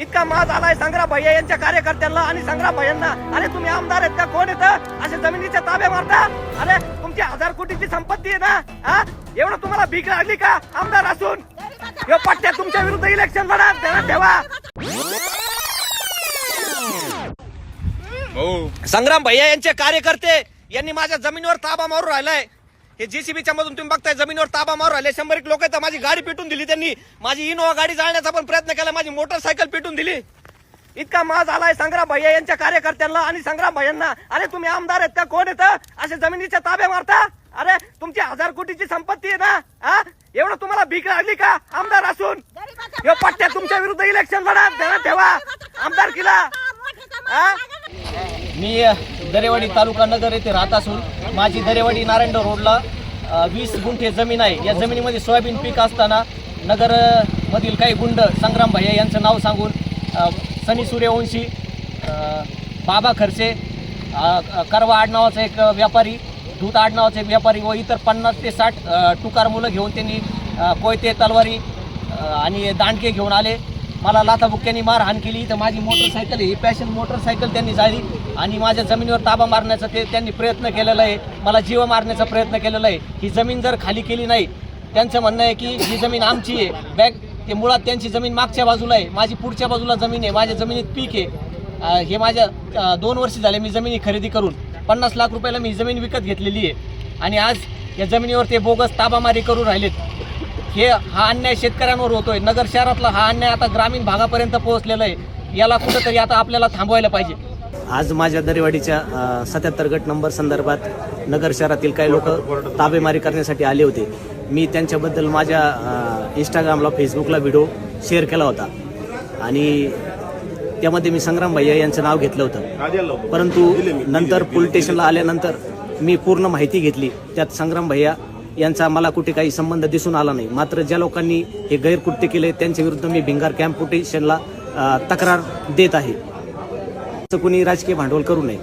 इतका माज आलाय संग्राम भैया यांच्या कार्यकर्त्यांना आणि संग्राम भैयांना. अरे तुम्ही आमदार आहेत का? कोण येतं असे जमिनीच्या ताब्या मारता? अरे तुमची हजार कोटीची संपत्ती आहे ना? हा? एवढं तुम्हाला भीक लागली का आमदार असून? पट्ट्या तुमच्या विरुद्ध इलेक्शन लढा ध्यानात ठेवा. संग्राम भैया यांचे कार्यकर्ते यांनी माझ्या जमिनीवर ताबा मारून राहिलाय. हे जेसीबीच्या मधून तुम्ही बघताय जमिनीवर ताबा मारून राहिले. शंभर एक लोक माझी गाडी पेटून दिली त्यांनी. माझी इनोवा गाडी जाळण्याचा पण प्रयत्न केला. माझी मोटरसायकल पेटून दिली. इतका माज आलाय संग्राम भैया यांच्या कार्यकर्त्यांना आणि संग्राम भैयांना. अरे तुम्ही आमदार आहेत का? कोण येतं? असे जमिनीच्या ताब्या मारता? अरे तुमची हजार कोटीची संपत्ती आहे ना? हा? एवढं तुम्हाला भीक लागली का? आमदार असून. पट्ट्या तुमच्या विरुद्ध इलेक्शन लढा. ठेवा. आमदार किला. हा? मी दरेवाडी तालुका नगर येथे राहत असून माझी दरेवाडी नारायण रोडला वीस गुंठे जमीन आहे. या जमिनीमध्ये सोयाबीन पीक असताना नगरमधील काही गुंड संग्राम भैया यांचं नाव सांगून सनी सूर्यवंशी बाबा खर्चे करवा आडनावाचा एक व्यापारी दूत आडनावाचा एक व्यापारी व इतर पन्नास ते साठ टुकार मुलं घेऊन त्यांनी कोयते तलवारी आणि दांडके घेऊन आले. मला लाथाबुक्क्यांनी मारहाण केली. तर माझी मोटरसायकल ही पॅशन मोटरसायकल त्यांनी जाळली आणि माझ्या जमिनीवर ताबा मारण्याचा ते त्यांनी प्रयत्न केलेला आहे. मला जीव मारण्याचा प्रयत्न केलेला आहे. ही जमीन जर खाली केली नाही त्यांचं म्हणणं आहे की ही जमीन आमची आहे. बॅग ते मुळात त्यांची जमीन मागच्या बाजूला आहे. माझी पुढच्या बाजूला जमीन आहे. माझ्या जमिनीत पीक आहे. हे माझ्या दोन वर्ष झाले मी जमिनी खरेदी करून. पन्नास लाख रुपयाला मी जमीन विकत घेतलेली आहे. आणि आज या जमिनीवर ते बोगस ताबामारी करून राहिलेत. हे हा अन्याय शेतकऱ्यांवर होतोय. नगर शहरातला हा अन्याय आता ग्रामीण भागापर्यंत पोहोचलेला आहे. याला कुठंतरी आता आपल्याला थांबवायला पाहिजे. आज माझ्या दरेवाडीच्या सत्याहत्तर गट नंबर संदर्भात नगर शहरातील काही लोक ताबेमारी करण्यासाठी आले होते. मी त्यांच्याबद्दल माझ्या इंस्टाग्रामला फेसबुकला व्हिडिओ शेअर केला होता. आणि त्यामध्ये मी संग्राम भैया यांचं नाव घेतलं होतं. परंतु नंतर पोलीस स्टेशनला आल्यानंतर मी पूर्ण माहिती घेतली. त्यात संग्राम भैया यांचा मला कुठे काही संबंध दिसून आला नाही. मात्र ज्या लोकांनी हे गैरकृत्य केले त्यांच्या विरुद्ध मी भिंगार कॅम्प पोटेशनला तक्रार देत आहे. असं राजकीय भांडवल करू नये.